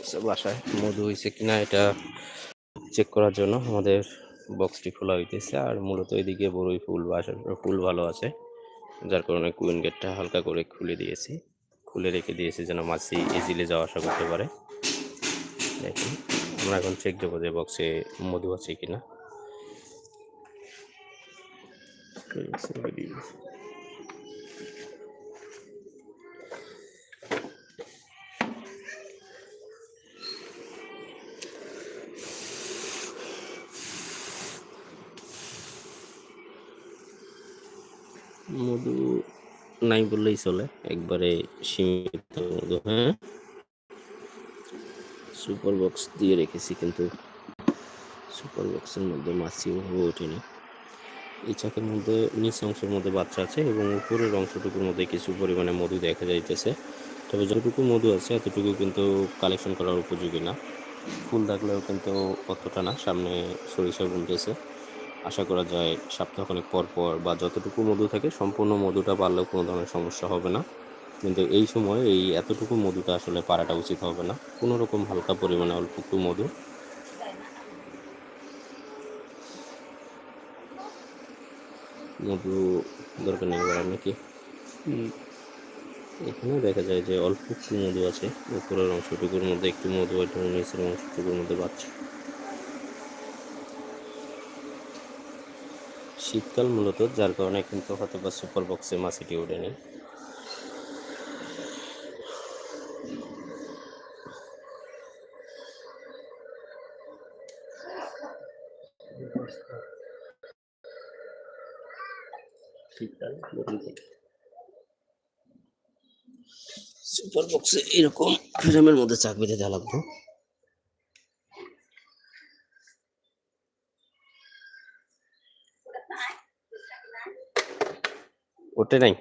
আছে বাসায়। মধু হয়েছে কিনা এটা চেক করার জন্য। আমাদের বক্সটি খোলা হইতেছে আর মূলত এদিকে বড়ই ফুল বাসার ফুল ভালো আছে। যার কারণে কুইন গেটটা হালকা করে খুলে দিয়েছি। খুলে রেখে দিয়েছি যেন মাছি ইজিলি যাওয়া আসা করতে পারে। দেখুন আমরা এখন চেক দেবো যে বক্সে মধু আছে কিনা। মধু নাই বললেই চলে। একবারে সীমিত মধু হ্যাঁ? সুপার বক্স দিয়ে রেখেছি কিন্তু সুপার বক্সের মধ্যে মাছি হয়ে ওঠেনি। এই চাকের মধ্যে নিচ অংশের মধ্যে বাচ্চা আছে এবং উপরের অংশটুকুর মধ্যে কিছু পরিমাণে মধু দেখা যাইতেছে। তবে যতটুকু মধু আছে এতটুকু কিন্তু কালেকশন করার উপযোগী না। ফুল থাকলেও কিন্তু অতটা না, সামনে সরিষা বুনতেছে। আশা করা যায় সপ্তাহখানেক পর পর বা যতটুকু মধু থাকে সম্পূর্ণ মধুটা পারলেও কোনো ধরনের সমস্যা হবে না। কিন্তু এই সময় এই এতটুকু মধুটা আসলে পারাটা উচিত হবে না। কোনো রকম হালকা পরিমাণে অল্প একটু মধু। মধু দরকার নেই এবার নাকি? এখানে দেখা যায় যে অল্প একটু মধু আছে। উপরের অংশটুকুর মধ্যে একটু মধু এবং নিচের অংশটুকুর মধ্যে বাচ্চা শীতকাল মূলত, যার কারণে কিন্তু হয়তো বা সুপার বক্সে মাছিটি ওঠেনি শীতকাল সুপার বক্সে এরকম ফ্রেমের মধ্যে চাক দেওয়া লাগবে। ওঠে নাই